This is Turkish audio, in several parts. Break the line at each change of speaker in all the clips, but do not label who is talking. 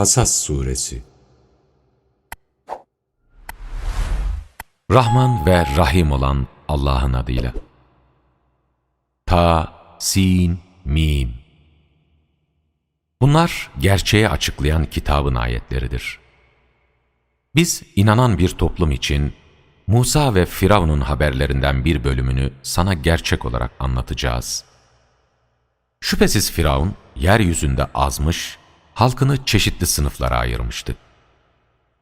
Kasas Suresi
Rahman ve Rahim olan Allah'ın adıyla. Ta, Sin, Mim. Bunlar gerçeği açıklayan kitabın ayetleridir. Biz inanan bir toplum için Musa ve Firavun'un haberlerinden bir bölümünü sana gerçek olarak anlatacağız. Şüphesiz Firavun yeryüzünde azmış, halkını çeşitli sınıflara ayırmıştı.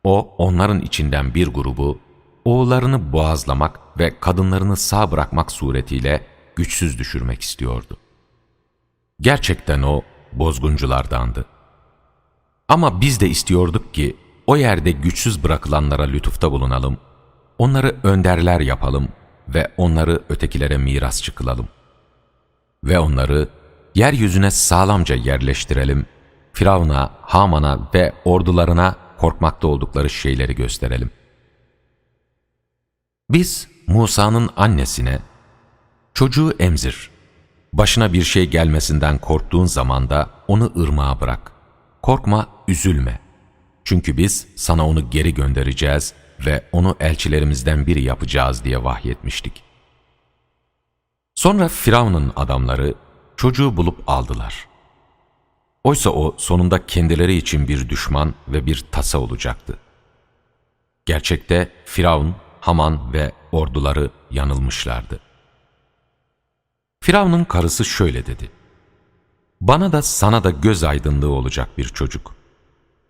O onların içinden bir grubu oğullarını boğazlamak ve kadınlarını sağ bırakmak suretiyle güçsüz düşürmek istiyordu. Gerçekten o bozgunculardandı. Ama biz de istiyorduk ki o yerde güçsüz bırakılanlara lütufta bulunalım, onları önderler yapalım ve onları ötekilere mirasçı kılalım. Ve onları yeryüzüne sağlamca yerleştirelim, Firavun'a, Haman'a ve ordularına korkmakta oldukları şeyleri gösterelim. Biz Musa'nın annesine, çocuğu emzir, başına bir şey gelmesinden korktuğun zaman da onu ırmağa bırak. Korkma, üzülme. Çünkü biz sana onu geri göndereceğiz ve onu elçilerimizden biri yapacağız diye vahyetmiştik. Sonra Firavun'un adamları çocuğu bulup aldılar. Oysa o sonunda kendileri için bir düşman ve bir tasa olacaktı. Gerçekte Firavun, Haman ve orduları yanılmışlardı. Firavun'un karısı şöyle dedi. Bana da sana da göz aydınlığı olacak bir çocuk.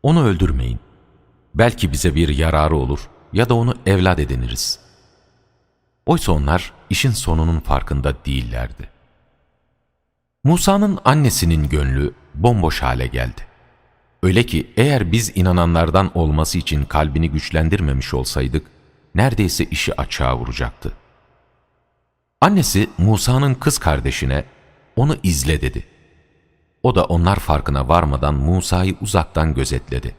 Onu öldürmeyin. Belki bize bir yararı olur ya da onu evlat ediniriz. Oysa onlar işin sonunun farkında değillerdi. Musa'nın annesinin gönlü bomboş hale geldi. Öyle ki eğer biz inananlardan olması için kalbini güçlendirmemiş olsaydık, neredeyse işi açığa vuracaktı. Annesi Musa'nın kız kardeşine onu izle dedi. O da onlar farkına varmadan Musa'yı uzaktan gözetledi.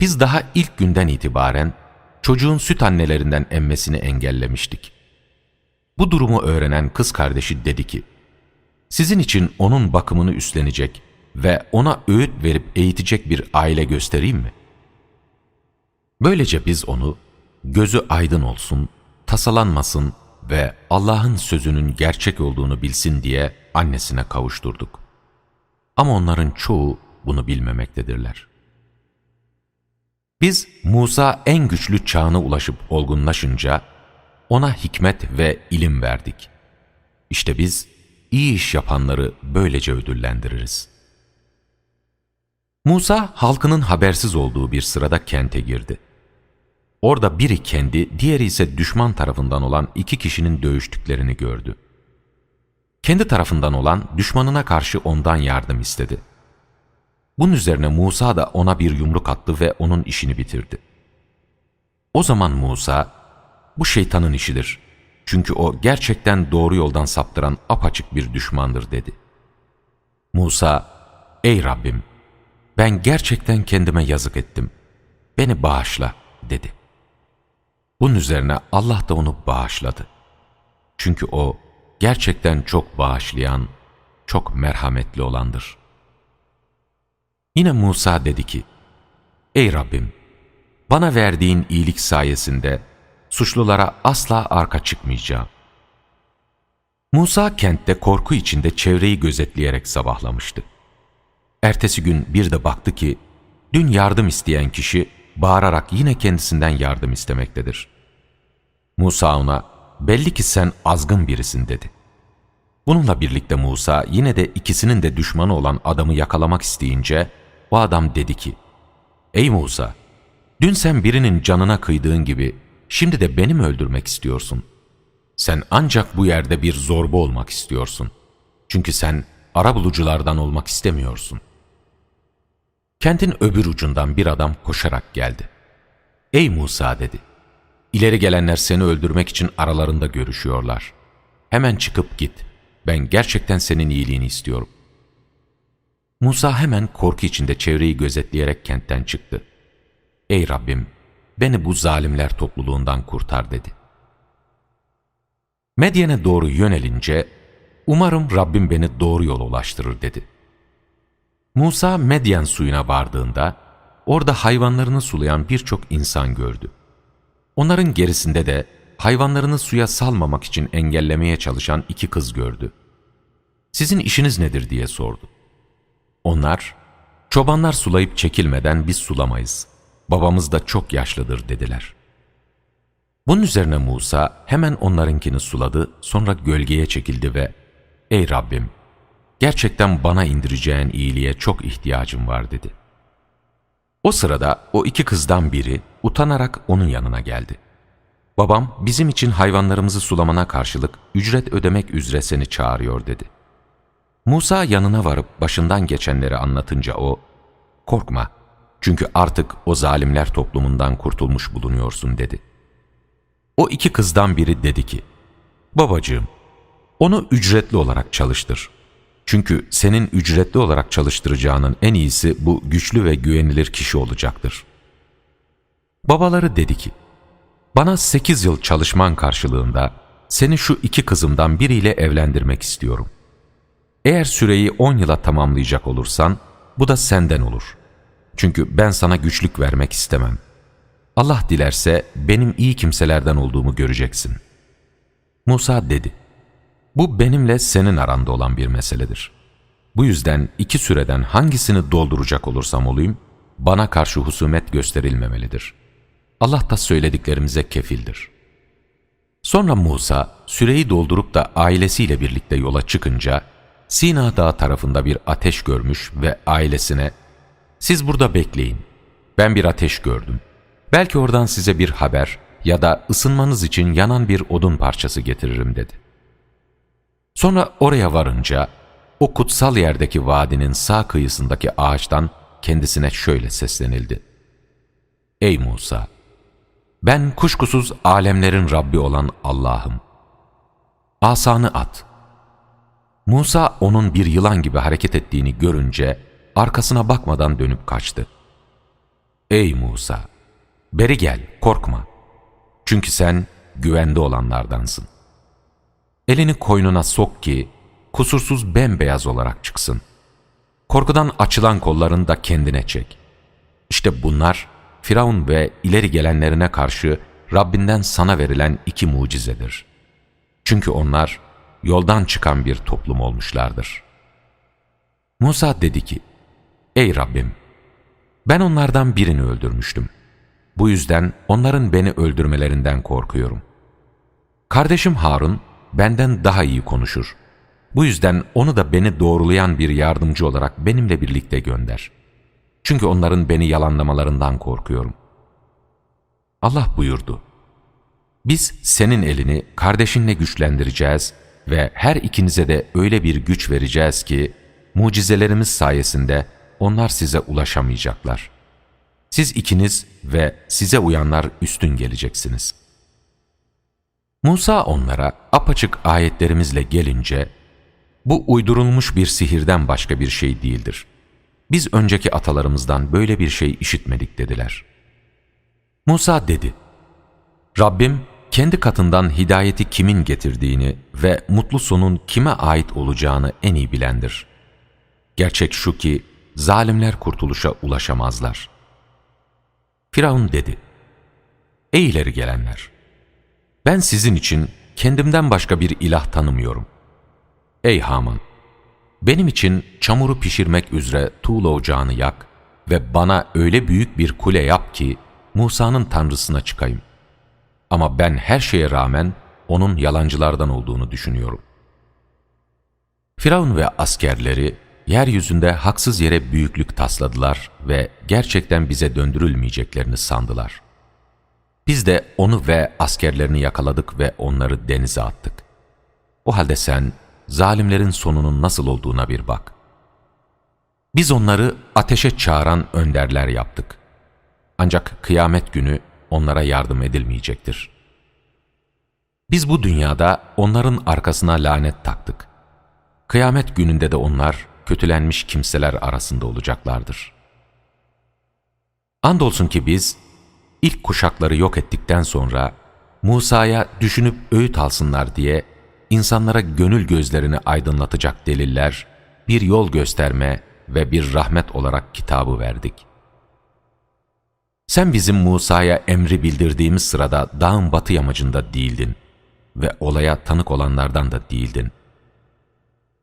Biz daha ilk günden itibaren çocuğun süt annelerinden emmesini engellemiştik. Bu durumu öğrenen kız kardeşi dedi ki, sizin için onun bakımını üstlenecek ve ona öğüt verip eğitecek bir aile göstereyim mi? Böylece biz onu gözü aydın olsun, tasalanmasın ve Allah'ın sözünün gerçek olduğunu bilsin diye annesine kavuşturduk. Ama onların çoğu bunu bilmemektedirler. Biz Musa en güçlü çağına ulaşıp olgunlaşınca ona hikmet ve ilim verdik. İşte biz iyi iş yapanları böylece ödüllendiririz. Musa halkının habersiz olduğu bir sırada kente girdi. Orada biri kendi, diğeri ise düşman tarafından olan iki kişinin dövüştüklerini gördü. Kendi tarafından olan düşmanına karşı ondan yardım istedi. Bunun üzerine Musa da ona bir yumruk attı ve onun işini bitirdi. O zaman Musa, bu şeytanın işidir. Çünkü o gerçekten doğru yoldan saptıran apaçık bir düşmandır dedi. Musa, ey Rabbim, ben gerçekten kendime yazık ettim. Beni bağışla dedi. Bunun üzerine Allah da onu bağışladı. Çünkü o gerçekten çok bağışlayan, çok merhametli olandır. Yine Musa dedi ki, Ey Rabbim, bana verdiğin iyilik sayesinde suçlulara asla arka çıkmayacağım. Musa kentte korku içinde çevreyi gözetleyerek sabahlamıştı. Ertesi gün bir de baktı ki, dün yardım isteyen kişi bağırarak yine kendisinden yardım istemektedir. Musa ona, belli ki sen azgın birisin dedi. Bununla birlikte Musa yine de ikisinin de düşmanı olan adamı yakalamak isteyince, o adam dedi ki, Ey Musa, dün sen birinin canına kıydığın gibi, şimdi de beni mi öldürmek istiyorsun? Sen ancak bu yerde bir zorba olmak istiyorsun. Çünkü sen arabuluculardan olmak istemiyorsun. Kentin öbür ucundan bir adam koşarak geldi. Ey Musa dedi. İleri gelenler seni öldürmek için aralarında görüşüyorlar. Hemen çıkıp git. Ben gerçekten senin iyiliğini istiyorum. Musa hemen korku içinde çevreyi gözetleyerek kentten çıktı. Ey Rabbim, beni bu zalimler topluluğundan kurtar dedi. Medyen'e doğru yönelince, umarım Rabbim beni doğru yola ulaştırır dedi. Musa Medyen suyuna vardığında orada hayvanlarını sulayan birçok insan gördü. Onların gerisinde de hayvanlarını suya salmamak için engellemeye çalışan iki kız gördü. Sizin işiniz nedir diye sordu. Onlar, çobanlar sulayıp çekilmeden biz sulamayız. Babamız da çok yaşlıdır dediler. Bunun üzerine Musa hemen onlarınkini suladı, sonra gölgeye çekildi ve ''Ey Rabbim, gerçekten bana indireceğin iyiliğe çok ihtiyacım var.'' dedi. O sırada o iki kızdan biri utanarak onun yanına geldi. ''Babam bizim için hayvanlarımızı sulamana karşılık ücret ödemek üzere seni çağırıyor.'' dedi. Musa yanına varıp başından geçenleri anlatınca o, ''Korkma, çünkü artık o zalimler toplumundan kurtulmuş bulunuyorsun.'' dedi. O iki kızdan biri dedi ki, ''Babacığım, onu ücretli olarak çalıştır. Çünkü senin ücretli olarak çalıştıracağının en iyisi bu güçlü ve güvenilir kişi olacaktır.'' Babaları dedi ki, ''Bana sekiz yıl çalışman karşılığında seni şu iki kızımdan biriyle evlendirmek istiyorum. Eğer süreyi on yıla tamamlayacak olursan, bu da senden olur. Çünkü ben sana güçlük vermek istemem. Allah dilerse benim iyi kimselerden olduğumu göreceksin. Musa dedi, bu benimle senin aranda olan bir meseledir. Bu yüzden iki süreden hangisini dolduracak olursam olayım, bana karşı husumet gösterilmemelidir. Allah da söylediklerimize kefildir. Sonra Musa, süreyi doldurup da ailesiyle birlikte yola çıkınca, Sina Dağı tarafında bir ateş görmüş ve ailesine, ''Siz burada bekleyin, ben bir ateş gördüm. Belki oradan size bir haber ya da ısınmanız için yanan bir odun parçası getiririm.'' dedi. Sonra oraya varınca, o kutsal yerdeki vadinin sağ kıyısındaki ağaçtan kendisine şöyle seslenildi. ''Ey Musa! Ben kuşkusuz alemlerin Rabbi olan Allah'ım. Asanı at.'' Musa onun bir yılan gibi hareket ettiğini görünce arkasına bakmadan dönüp kaçtı. Ey Musa! Beri gel, korkma. Çünkü sen güvende olanlardansın. Elini koynuna sok ki kusursuz bembeyaz olarak çıksın. Korkudan açılan kollarını da kendine çek. İşte bunlar Firavun ve ileri gelenlerine karşı Rabbinden sana verilen iki mucizedir. Çünkü onlar yoldan çıkan bir toplum olmuşlardır. Musa dedi ki, Ey Rabbim! Ben onlardan birini öldürmüştüm. Bu yüzden onların beni öldürmelerinden korkuyorum. Kardeşim Harun benden daha iyi konuşur. Bu yüzden onu da beni doğrulayan bir yardımcı olarak benimle birlikte gönder. Çünkü onların beni yalanlamalarından korkuyorum. Allah buyurdu. Biz senin elini kardeşinle güçlendireceğiz ve her ikinize de öyle bir güç vereceğiz ki, mucizelerimiz sayesinde onlar size ulaşamayacaklar. Siz ikiniz ve size uyanlar üstün geleceksiniz. Musa onlara apaçık ayetlerimizle gelince, bu uydurulmuş bir sihirden başka bir şey değildir. Biz önceki atalarımızdan böyle bir şey işitmedik dediler. Musa dedi, Rabbim kendi katından hidayeti kimin getirdiğini ve mutlu sonun kime ait olacağını en iyi bilendir. Gerçek şu ki zalimler kurtuluşa ulaşamazlar. Firavun dedi, Ey ileri gelenler! Ben sizin için kendimden başka bir ilah tanımıyorum. Ey Haman! Benim için çamuru pişirmek üzere tuğla ocağını yak ve bana öyle büyük bir kule yap ki Musa'nın tanrısına çıkayım.'' Ama ben her şeye rağmen onun yalancılardan olduğunu düşünüyorum. Firavun ve askerleri yeryüzünde haksız yere büyüklük tasladılar ve gerçekten bize döndürülmeyeceklerini sandılar. Biz de onu ve askerlerini yakaladık ve onları denize attık. O halde sen zalimlerin sonunun nasıl olduğuna bir bak. Biz onları ateşe çağıran önderler yaptık. Ancak kıyamet günü onlara yardım edilmeyecektir. Biz bu dünyada onların arkasına lanet taktık. Kıyamet gününde de onlar kötülenmiş kimseler arasında olacaklardır. Andolsun ki biz ilk kuşakları yok ettikten sonra Musa'ya düşünüp öğüt alsınlar diye insanlara gönül gözlerini aydınlatacak deliller, bir yol gösterme ve bir rahmet olarak kitabı verdik. Sen bizim Musa'ya emri bildirdiğimiz sırada dağın batı yamacında değildin ve olaya tanık olanlardan da değildin.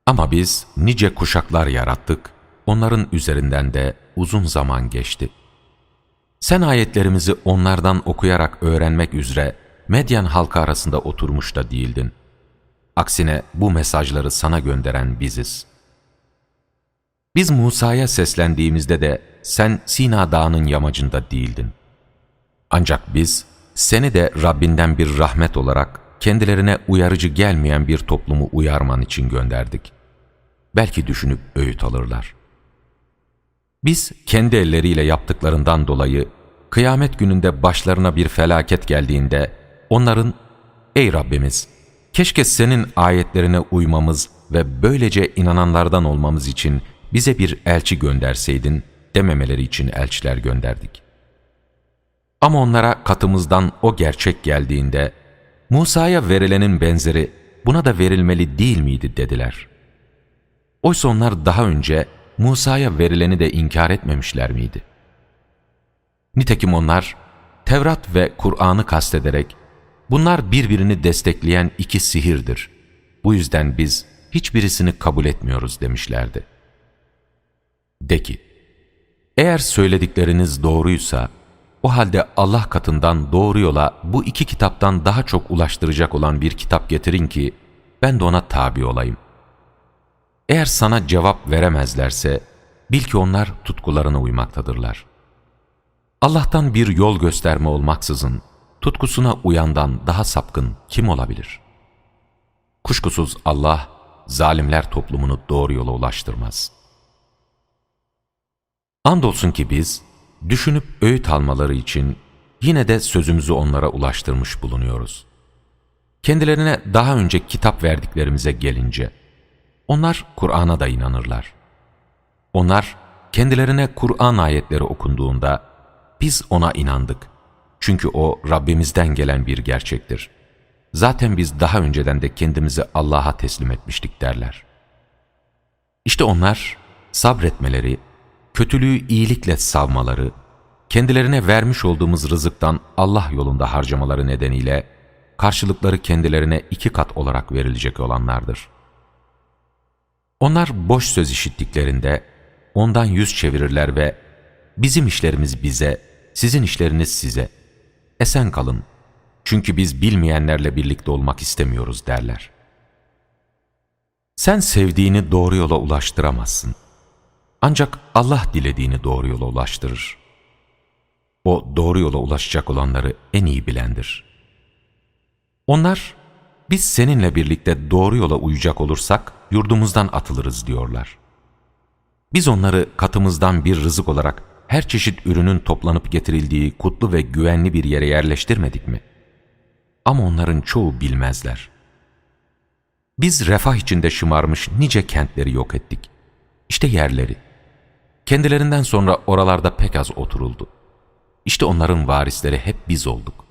Ama biz nice kuşaklar yarattık, onların üzerinden de uzun zaman geçti. Sen ayetlerimizi onlardan okuyarak öğrenmek üzere Medyan halkı arasında oturmuş da değildin. Aksine bu mesajları sana gönderen biziz. Biz Musa'ya seslendiğimizde de sen Sina Dağı'nın yamacında değildin. Ancak biz seni de Rabbinden bir rahmet olarak kendilerine uyarıcı gelmeyen bir toplumu uyarman için gönderdik. Belki düşünüp öğüt alırlar. Biz kendi elleriyle yaptıklarından dolayı kıyamet gününde başlarına bir felaket geldiğinde onların ''Ey Rabbimiz, keşke senin ayetlerine uymamız ve böylece inananlardan olmamız için bize bir elçi gönderseydin.'' dememeleri için elçiler gönderdik. Ama onlara katımızdan o gerçek geldiğinde Musa'ya verilenin benzeri buna da verilmeli değil miydi dediler. Oysa onlar daha önce Musa'ya verileni de inkar etmemişler miydi? Nitekim onlar Tevrat ve Kur'an'ı kastederek bunlar birbirini destekleyen iki sihirdir. Bu yüzden biz hiçbirisini kabul etmiyoruz demişlerdi. De ki, eğer söyledikleriniz doğruysa, o halde Allah katından doğru yola bu iki kitaptan daha çok ulaştıracak olan bir kitap getirin ki, ben de ona tabi olayım. Eğer sana cevap veremezlerse, bil ki onlar tutkularına uymaktadırlar. Allah'tan bir yol gösterme olmaksızın, tutkusuna uyandan daha sapkın kim olabilir? Kuşkusuz Allah, zalimler toplumunu doğru yola ulaştırmaz.'' Andolsun ki biz, düşünüp öğüt almaları için yine de sözümüzü onlara ulaştırmış bulunuyoruz. Kendilerine daha önce kitap verdiklerimize gelince, onlar Kur'an'a da inanırlar. Onlar kendilerine Kur'an ayetleri okunduğunda, biz ona inandık. Çünkü o Rabbimizden gelen bir gerçektir. Zaten biz daha önceden de kendimizi Allah'a teslim etmiştik derler. İşte onlar sabretmeleri, kötülüğü iyilikle savmaları, kendilerine vermiş olduğumuz rızıktan Allah yolunda harcamaları nedeniyle karşılıkları kendilerine iki kat olarak verilecek olanlardır. Onlar boş söz işittiklerinde ondan yüz çevirirler ve bizim işlerimiz bize, sizin işleriniz size. Esen kalın çünkü biz bilmeyenlerle birlikte olmak istemiyoruz derler. Sen sevdiğini doğru yola ulaştıramazsın. Ancak Allah dilediğini doğru yola ulaştırır. O doğru yola ulaşacak olanları en iyi bilendir. Onlar, biz seninle birlikte doğru yola uyacak olursak yurdumuzdan atılırız diyorlar. Biz onları katımızdan bir rızık olarak her çeşit ürünün toplanıp getirildiği kutlu ve güvenli bir yere yerleştirmedik mi? Ama onların çoğu bilmezler. Biz refah içinde şımarmış nice kentleri yok ettik. İşte yerleri. Kendilerinden sonra oralarda pek az oturuldu. İşte onların varisleri hep biz olduk.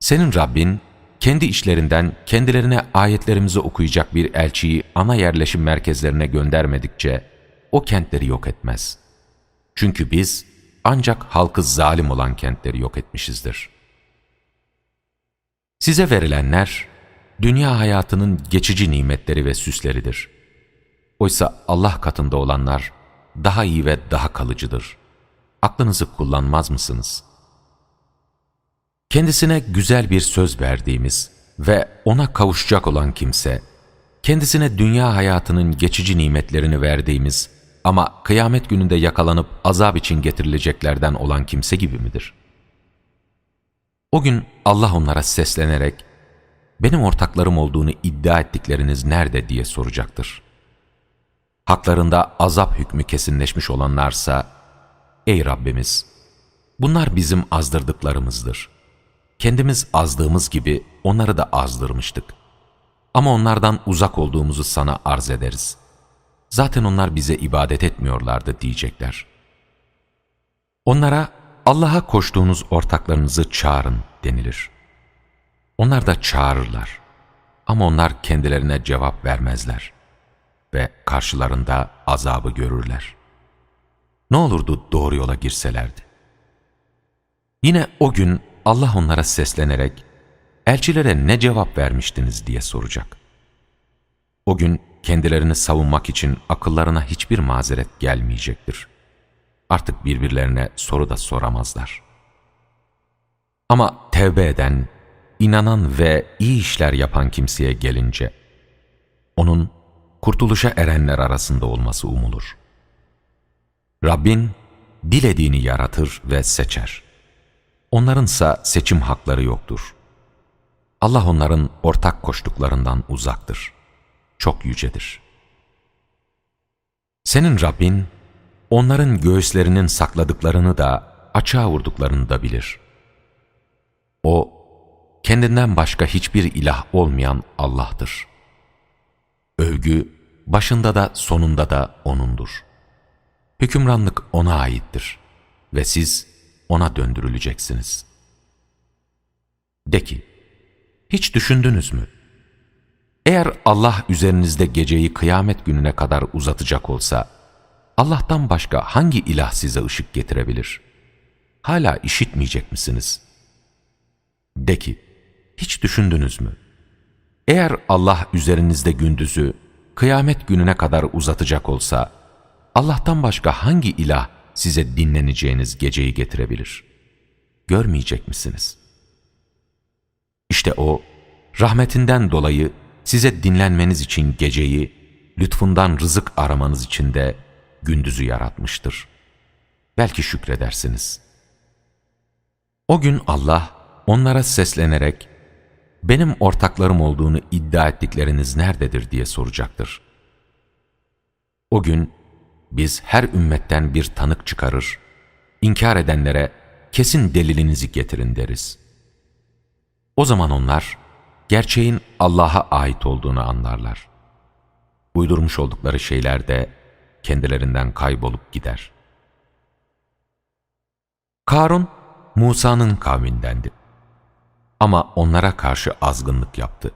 Senin Rabbin, kendi işlerinden kendilerine ayetlerimizi okuyacak bir elçiyi ana yerleşim merkezlerine göndermedikçe o kentleri yok etmez. Çünkü biz ancak halkı zalim olan kentleri yok etmişizdir. Size verilenler, dünya hayatının geçici nimetleri ve süsleridir. Oysa Allah katında olanlar, daha iyi ve daha kalıcıdır. Aklınızı kullanmaz mısınız? Kendisine güzel bir söz verdiğimiz ve ona kavuşacak olan kimse, kendisine dünya hayatının geçici nimetlerini verdiğimiz ama kıyamet gününde yakalanıp azap için getirileceklerden olan kimse gibi midir? O gün Allah onlara seslenerek, benim ortaklarım olduğunu iddia ettikleriniz nerede diye soracaktır haklarında azap hükmü kesinleşmiş olanlarsa, Ey Rabbimiz! Bunlar bizim azdırdıklarımızdır. Kendimiz azdığımız gibi onları da azdırmıştık. Ama onlardan uzak olduğumuzu sana arz ederiz. Zaten onlar bize ibadet etmiyorlardı diyecekler. Onlara Allah'a koştuğunuz ortaklarınızı çağırın denilir. Onlar da çağırırlar. Ama onlar kendilerine cevap vermezler.'' Ve karşılarında azabı görürler. Ne olurdu doğru yola girselerdi? Yine o gün Allah onlara seslenerek, elçilere ne cevap vermiştiniz diye soracak. O gün kendilerini savunmak için akıllarına hiçbir mazeret gelmeyecektir. Artık birbirlerine soru da soramazlar. Ama tevbe eden, inanan ve iyi işler yapan kimseye gelince, onun kurtuluşa erenler arasında olması umulur. Rabbin dilediğini yaratır ve seçer. Onlarınsa seçim hakları yoktur. Allah onların ortak koştuklarından uzaktır. Çok yücedir. Senin Rabbin, onların göğüslerinin sakladıklarını da, açığa vurduklarını da bilir. O, kendinden başka hiçbir ilah olmayan Allah'tır. Övgü, başında da sonunda da O'nundur. Hükümranlık O'na aittir ve siz O'na döndürüleceksiniz. De ki, hiç düşündünüz mü? Eğer Allah üzerinizde geceyi kıyamet gününe kadar uzatacak olsa, Allah'tan başka hangi ilah size ışık getirebilir? Hala işitmeyecek misiniz? De ki, hiç düşündünüz mü? Eğer Allah üzerinizde gündüzü kıyamet gününe kadar uzatacak olsa, Allah'tan başka hangi ilah size dinleneceğiniz geceyi getirebilir? Görmeyecek misiniz? İşte O, rahmetinden dolayı size dinlenmeniz için geceyi, lütfundan rızık aramanız için de gündüzü yaratmıştır. Belki şükredersiniz. O gün Allah onlara seslenerek, benim ortaklarım olduğunu iddia ettikleriniz nerededir diye soracaktır. O gün biz her ümmetten bir tanık çıkarır, inkar edenlere kesin delilinizi getirin deriz. O zaman onlar gerçeğin Allah'a ait olduğunu anlarlar. Uydurmuş oldukları şeyler de kendilerinden kaybolup gider. Karun, Musa'nın kavmindendi. Ama onlara karşı azgınlık yaptı.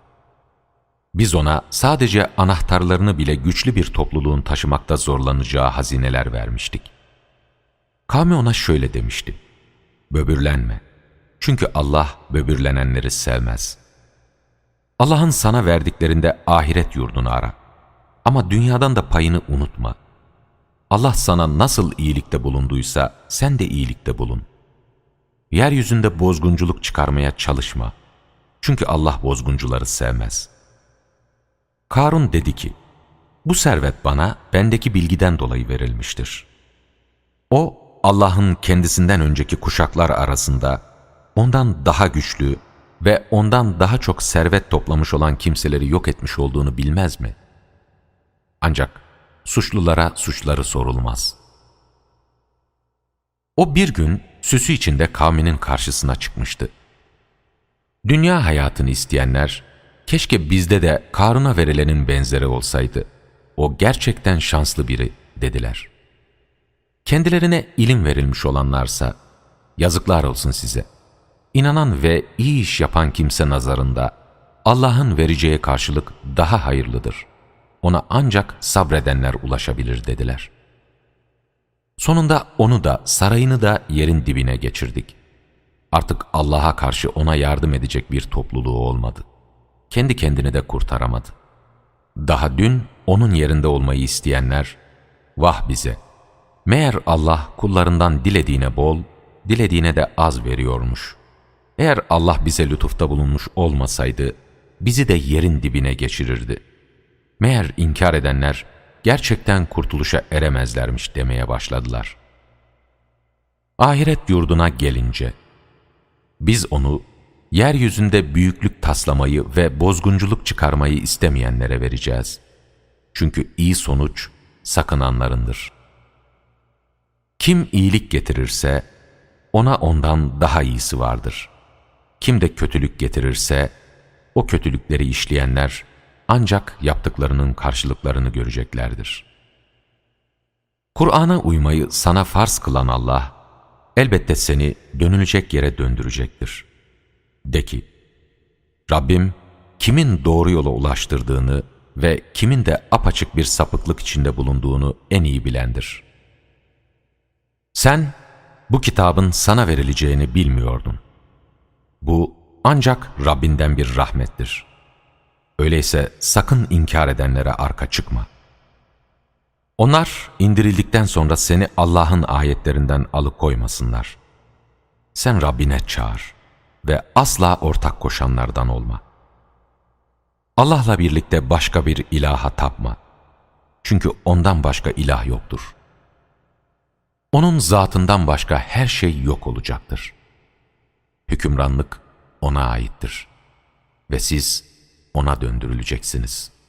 Biz ona sadece anahtarlarını bile güçlü bir topluluğun taşımakta zorlanacağı hazineler vermiştik. Kavmi ona şöyle demişti. Böbürlenme. Çünkü Allah böbürlenenleri sevmez. Allah'ın sana verdiklerinde ahiret yurdunu ara. Ama dünyadan da payını unutma. Allah sana nasıl iyilikte bulunduysa sen de iyilikte bulun. Yeryüzünde bozgunculuk çıkarmaya çalışma. Çünkü Allah bozguncuları sevmez. Karun dedi ki, bu servet bana bendeki bilgiden dolayı verilmiştir. O, Allah'ın kendisinden önceki kuşaklar arasında ondan daha güçlü ve ondan daha çok servet toplamış olan kimseleri yok etmiş olduğunu bilmez mi? Ancak suçlulara suçları sorulmaz. O bir gün süsü içinde kavminin karşısına çıkmıştı. Dünya hayatını isteyenler, keşke bizde de Karun'a verilenin benzeri olsaydı. O gerçekten şanslı biri dediler. Kendilerine ilim verilmiş olanlarsa, yazıklar olsun size. İnanan ve iyi iş yapan kimse nazarında, Allah'ın vereceği karşılık daha hayırlıdır. Ona ancak sabredenler ulaşabilir dediler.'' Sonunda onu da sarayını da yerin dibine geçirdik. Artık Allah'a karşı ona yardım edecek bir topluluğu olmadı. Kendi kendini de kurtaramadı. Daha dün onun yerinde olmayı isteyenler, vah bize! Meğer Allah kullarından dilediğine bol, dilediğine de az veriyormuş. Eğer Allah bize lütufta bulunmuş olmasaydı, bizi de yerin dibine geçirirdi. Meğer inkar edenler, gerçekten kurtuluşa eremezlermiş demeye başladılar. Ahiret yurduna gelince, biz onu yeryüzünde büyüklük taslamayı ve bozgunculuk çıkarmayı istemeyenlere vereceğiz. Çünkü iyi sonuç sakınanlarındır. Kim iyilik getirirse, ona ondan daha iyisi vardır. Kim de kötülük getirirse, o kötülükleri işleyenler, ancak yaptıklarının karşılıklarını göreceklerdir. Kur'an'a uymayı sana farz kılan Allah, elbette seni dönülecek yere döndürecektir. De ki, Rabbim kimin doğru yola ulaştırdığını ve kimin de apaçık bir sapıklık içinde bulunduğunu en iyi bilendir. Sen bu kitabın sana verileceğini bilmiyordun. Bu ancak Rabbinden bir rahmettir. Öyleyse sakın inkar edenlere arka çıkma. Onlar indirildikten sonra seni Allah'ın ayetlerinden alıkoymasınlar. Sen Rabbine çağır ve asla ortak koşanlardan olma. Allah'la birlikte başka bir ilaha tapma. Çünkü ondan başka ilah yoktur. Onun zatından başka her şey yok olacaktır. Hükümranlık ona aittir ve siz ona döndürüleceksiniz.''